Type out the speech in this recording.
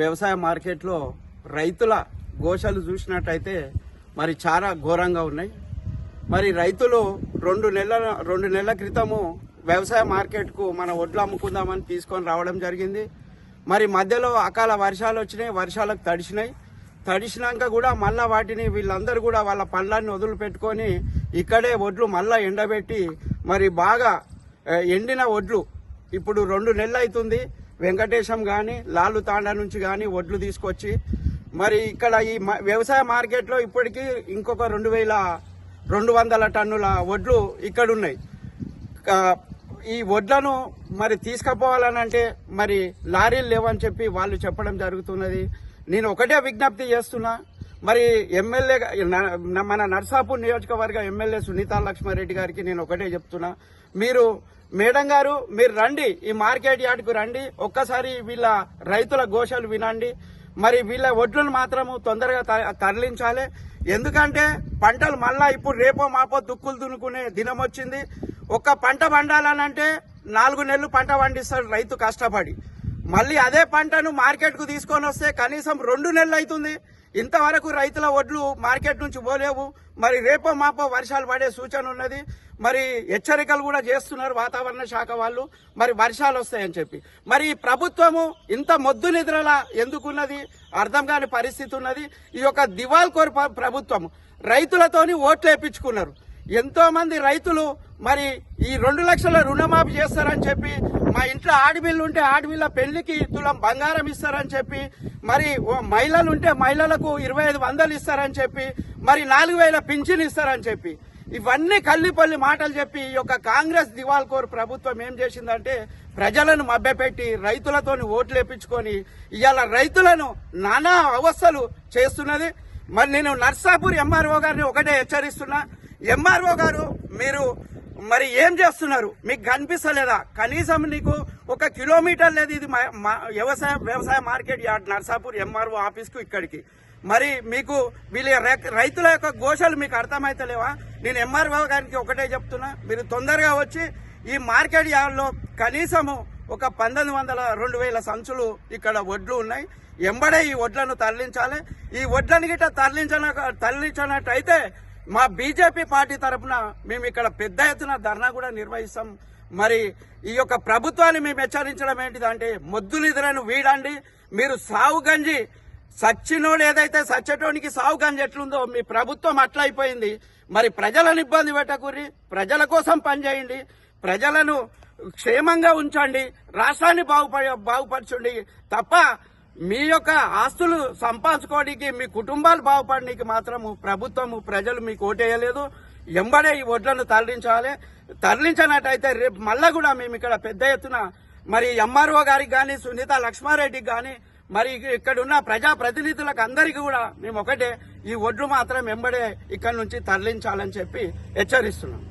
వ్యవసాయ మార్కెట్లో రైతుల గోషలు చూసినట్టయితే మరి చాలా ఘోరంగా ఉన్నాయి. మరి రైతులు రెండు నెలల రెండు నెలల క్రితము వ్యవసాయ మార్కెట్కు మన ఒడ్లు అమ్ముకుందామని తీసుకొని రావడం జరిగింది. మరి మధ్యలో అకాల వర్షాలు వచ్చినాయి వర్షాలకు తడిసినాయి తడిసినాక కూడా మళ్ళా వాటిని వీళ్ళందరూ కూడా వాళ్ళ పండ్లన్నీ వదిలిపెట్టుకొని ఇక్కడే ఒడ్లు మళ్ళా ఎండబెట్టి మరి బాగా ఎండిన ఒడ్లు ఇప్పుడు రెండు నెలలు అవుతుంది. వెంకటేశం కానీ లాలు తాండా నుంచి కానీ ఒడ్లు తీసుకొచ్చి మరి ఇక్కడ ఈ మ- వ్యవసాయ మార్కెట్లో ఇప్పటికీ ఇంకొక రెండు వేల రెండు వందల టన్నుల వడ్లు ఇక్కడ ఉన్నాయి ఈ వడ్లను మరి తీసుకుపోవాలనంటే మరి లారీలు లేవని చెప్పి వాళ్ళు చెప్పడం జరుగుతున్నది. నేను ఒకటే విజ్ఞప్తి చేస్తున్నా. మరి ఎమ్మెల్యే మన నర్సాపూర్ నియోజకవర్గ ఎమ్మెల్యే సునీతా లక్ష్మారెడ్డి గారికి నేను ఒకటే చెప్తున్నా. మీరు మేడం గారు మీరు రండి ఈ మార్కెట్ యార్డ్కు రండి ఒక్కసారి వీళ్ళ రైతుల ఘోషలు వినండి. మరి వీళ్ళ ఒడ్లను మాత్రము తొందరగా తరలించాలి. ఎందుకంటే పంటలు మళ్ళా ఇప్పుడు రేపో మాపో దుక్కులు దున్నుకునే దినం వచ్చింది. ఒక్క పంట పండాలనంటే నాలుగు నెలలు పంట పండిస్తాడు రైతు కష్టపడి. మళ్ళీ అదే పంటను మార్కెట్కు తీసుకొని వస్తే కనీసం రెండు నెలలు అవుతుంది. ఇంతవరకు రైతుల వడ్లు మార్కెట్ నుంచి పోలేవు. మరి రేపో మాపో వర్షాలు పడే సూచన ఉన్నది. మరి హెచ్చరికలు కూడా చేస్తున్నారు వాతావరణ శాఖ వాళ్ళు. మరి వర్షాలు వస్తాయని చెప్పి. మరి ప్రభుత్వము ఇంత మొద్దు నిద్రల ఎందుకున్నది? అర్థం కాని పరిస్థితి ఉన్నది. ఈ యొక్క దివాల్కోరు ప్రభుత్వం రైతులతోని ఓట్లు వేయించుకున్నారు ఎంతో మంది రైతులు మరి ఈ రెండు లక్షల రుణమాఫీ చేస్తారని చెప్పి మా ఇంట్లో ఆడబిల్లు ఉంటే ఆడబిల్ల పెళ్ళికి తులం బంగారం ఇస్తారని చెప్పి మరి ఓ మహిళలు ఉంటే మహిళలకు ఇరవై ఐదు వందలు ఇస్తారని చెప్పి మరి నాలుగు వేల పింఛన్ ఇస్తారని చెప్పి. ఇవన్నీ కల్లిపల్లి మాటలు చెప్పి ఈ యొక్క కాంగ్రెస్ దివాల్కోర్ ప్రభుత్వం ఏం చేసిందంటే ప్రజలను మభ్యపెట్టి రైతులతో ఓట్లు వేపించుకొని ఇవాళ రైతులను నానా అవస్థలు చేస్తున్నది. మరి నేను నర్సాపూర్ ఎంఆర్ఓ గారిని ఒకటే హెచ్చరిస్తున్నా. ఎంఆర్ఓ గారు మీరు మరి ఏం చేస్తున్నారు? మీకు కనిపిస్తలేదా? కనీసం నీకు ఒక కిలోమీటర్ లేదు ఇది మా- మా- వ్యవసాయ వ్యవసాయ మార్కెట్ యార్డ్ నర్సాపూర్ ఎంఆర్ఓ ఆఫీస్కు ఇక్కడికి. మరి మీకు వీళ్ళ రై- రైతుల యొక్క ఘోషలు మీకు అర్థమైతలేవా? నేను ఎంఆర్ఓ గారికి ఒకటే చెప్తున్నా మీరు తొందరగా వచ్చి ఈ మార్కెట్ యార్డ్లో కనీసము ఒక పంతొమ్మిది వందల రెండు వేల సంచులు ఇక్కడ వడ్లు ఉన్నాయి. ఎంబడే ఈ వడ్లను తరలించాలి. ఈ వడ్లను గిట్ట తరలించిన తరలించినట్టయితే మా బీజేపీ పార్టీ తరఫున మేము ఇక్కడ పెద్ద ఎత్తున ధర్నా కూడా నిర్వహిస్తాం. మరి ఈ యొక్క ప్రభుత్వాన్ని మేము హెచ్చరించడం ఏంటిదంటే మొద్దు నిధులను వీడండి. మీరు సాగు గంజి సచ్చినోడు ఏదైతే సచ్చటోనికి సావు గంజి ఎట్లుందో మీ ప్రభుత్వం అట్లయిపోయింది మరి ప్రజలను ఇబ్బంది పెట్టకూరి ప్రజల కోసం పనిచేయండి. ప్రజలను క్షేమంగా ఉంచండి. రాష్ట్రాన్ని బాగుపడ బాగుపరచండి. తప్ప మీ యొక్క ఆస్తులు సంపాదించుకోవడానికి మీ కుటుంబాలు బాగుపడడానికి మాత్రము ప్రభుత్వము ప్రజలు మీకు ఓటేయలేదు. ఎంబడే ఈ ఓట్లను తరలించాలి. తరలించినట్టయితే రేపు మళ్ళా కూడా మేము ఇక్కడ పెద్ద ఎత్తున మరి ఎంఆర్ఓ గారికి కానీ సునీత లక్ష్మారెడ్డికి కానీ మరి ఇక్కడ ఉన్న ప్రజా ప్రతినిధులకు అందరికీ కూడా మేము ఒకటే ఈ ఒడ్లు మాత్రం ఎంబడే ఇక్కడ నుంచి తరలించాలని చెప్పి హెచ్చరిస్తున్నాం.